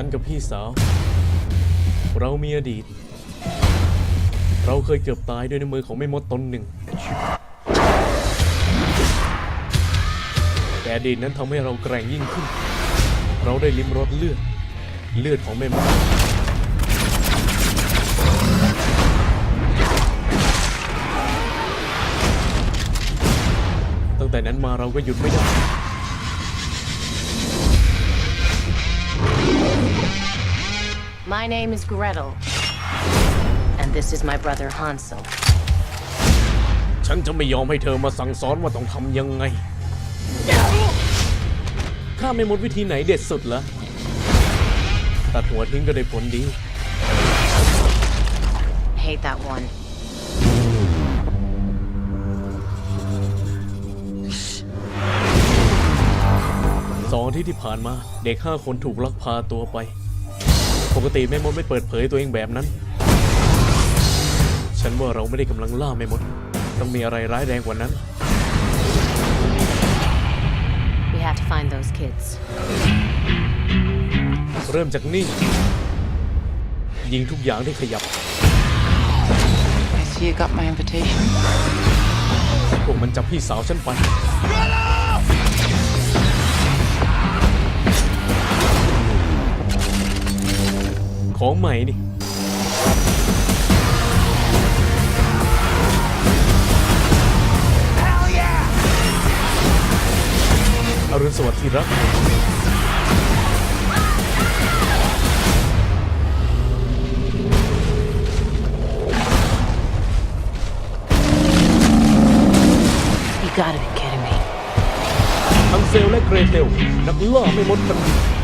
ฉันกับพี่สาว เรามีอดีต เราเคยเกือบตายด้วยในมือของแม่มดตนหนึ่ง แต่อดีตนั้นทำให้เราแกร่งยิ่งขึ้น เราได้ลิ้มรสเลือด เลือดของแม่มดตั้งแต่นั้นมาเราก็หยุดไม่ได้ My name is Gretel. And this is my brother Hansel. ฉันจะไม่ยอมให้เธอมาสั่งสอนว่าต้องทำยังไง ข้าไม่มดวิธีไหนเด็ดสุดเหรอ ตัดหัวทิ้งก็ได้ผลดี Hate that one. สองอาที่ที่ผ่านมา เด็กห้าคนถูกลักพาตัวไป ปกติแม่มดไม่เปิดเผยตัวเองแบบนั้น ฉันว่าเราไม่ได้กำลังล่าแม่มด ต้องมีอะไรร้ายแรงกว่านั้น We have to find those kids. เริ่มจากนี่ ยิงทุกอย่างที่ขยับ I see you got my invitation. พวกมันจับพี่สาวฉันไป ของใหม่นี่อรุณสวัสดิ์ที่รัก You gotta be kidding me. ทั้งเซลและเกรเทลนักล่าไม่มดบัณฑิต